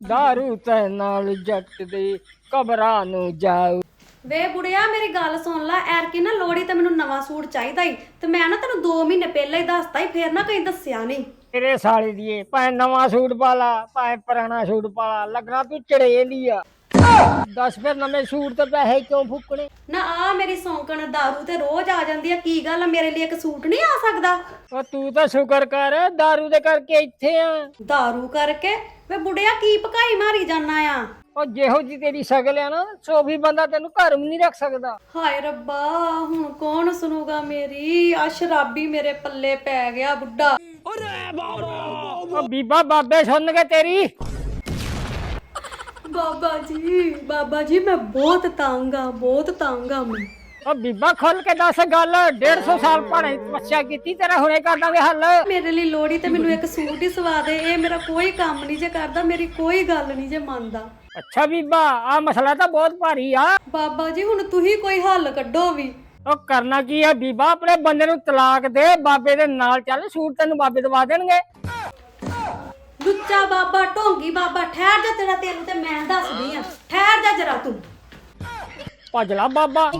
ਦਾਰੂ ਤੈ ਨਾਲ ਜੱਟ ਦੇ ਕਬਰਾਂ ਨੂੰ ਜਾਉ ਵੇ ਬੁੜਿਆ ਮੇਰੀ ਗੱਲ ਸੁਣ ਲੈ ਐਰਕੀ ਨਾ ਲੋੜੀ ਤੇ ਮੈਨੂੰ ਨਵਾਂ ਸੂਟ ਚਾਹੀਦਾ ਈ ਤੇ ਮੈਂ ਨਾ ਤੈਨੂੰ 2 ਮਹੀਨੇ ਪਹਿਲਾਂ ਹੀ ਦੱਸਤਾ ਈ ਫੇਰ ਨਾ ਕਹੀਂ ਦੱਸਿਆ ਨਹੀਂ ਤੇਰੇ ਸਾਲੇ ਦੀਏ ਭਾਵੇਂ ਨਵਾਂ ਸੂਟ ਪਾ ਲਾ ਭਾਵੇਂ ਪੁਰਾਣਾ ਸੂਟ ਪਾ ਲਾ ਲੱਗਣਾ ਤੂੰ ਚੜੇਲੀ ਆ ਦੱਸ ਫਿਰ ਨਵੇਂ ਸੂਟ ਤੇ ਪੈਸੇ ਕਿਉਂ ਫੁੱਕਣੇ ਨਾ ਆ ਮੇਰੀ ਸੌਂਕਣ दारू ਤੇ ਰੋਜ਼ ਆ ਜਾਂਦੀ ਆ ਕੀ ਗੱਲ ਆ, ਮੇਰੇ ਲਈ ਇੱਕ ਸੂਟ ਨਹੀਂ ਆ ਸਕਦਾ ਉਹ ਤੂੰ ਤਾਂ ਸ਼ੁਕਰ ਕਰ ਦਾਰੂ ਦੇ ਕਰਕੇ ਇੱਥੇ ਆ दारू ਕਰਕੇ ਵੇ ਬੁੜਿਆ ਕੀ ਭਕਾਈ ਮਾਰੀ ਜਾਨਾ ਆ ਉਹ ਜਿਹੋ ਜੀ ਤੇਰੀ ਸ਼ਕਲ ਆ ਨਾ ਸੋਫੀ ਬੰਦਾ ਤੈਨੂੰ ਘਰ ਵੀ ਨਹੀਂ ਰੱਖ ਸਕਦਾ ਹਾਏ ਰੱਬਾ ਹੁਣ ਕੌਣ ਸੁਣੂਗਾ ਮੇਰੀ ਆ ਸ਼ਰਾਬੀ ਮੇਰੇ ਪੱਲੇ ਪੈ ਗਿਆ ਬੁੱਢਾ ਉਹ ਬੀਬਾ ਬਾਬੇ ਸੁਣ ਕੇ ਤੇਰੀ ਬਾਬਾ ਜੀ ਬਾਬਾ ਜੀ ਮੈਂ ਬਹੁਤ ਤੰਗ ਆ ਬਹੁਤ ਤੰਗ ਆ ਮੈਂ। ਉਹ ਬੀਬਾ ਖੁੱਲ ਕੇ ਦੱਸ ਗੱਲ 150 ਸਾਲ ਪੜ੍ਹਾਈ ਤਪੱਸਿਆ ਕੀਤੀ ਤੇਰਾ ਹੁਣੇ ਕਰ ਦਾਂਗੇ ਹੱਲ। ਮੇਰੇ ਲਈ ਲੋੜੀ ਤੇ ਮੈਨੂੰ ਇੱਕ ਸੂਟ ਹੀ ਸਵਾ ਦੇ ਇਹ ਮੇਰਾ ਕੋਈ ਕੰਮ ਨਹੀਂ ਜੇ ਕਰਦਾ ਮੇਰੀ ਕੋਈ ਗੱਲ ਨਹੀਂ ਜੇ ਮੰਨਦਾ। ਅੱਛਾ ਬੀਬਾ ਆ ਮਸਲਾ ਤਾਂ ਬਹੁਤ ਭਾਰੀ ਆ। ਬਾਬਾ ਜੀ ਹੁਣ ਤੁਸੀਂ ਕੋਈ ਹੱਲ ਕੱਢੋ ਵੀ। ਉਹ ਕਰਨਾ ਕੀ ਆ ਬੀਬਾ ਆਪਣੇ ਬੰਦੇ ਨੂੰ ਤਲਾਕ ਦੇ ਬਾਬੇ ਦੇ ਨਾਲ ਚੱਲ ਸੂਟ ਤੈਨੂੰ ਬਾਬੇ ਦਵਾ ਦੇਣਗੇ। ਲੁੱਚਾ ਬਾਬਾ ਢੋਂਗੀ ਬਾਬਾ ਠਹਿਰ ਜਾ ਤੇਰਾ ਤੈਨੂੰ ਤੇ ਮੈਂ ਦੱਸਦੀ ਆ। ਠਹਿਰ ਜਾ ਜਰਾ ਤੂੰ। ਭਜਲਾ ਬਾਬਾ।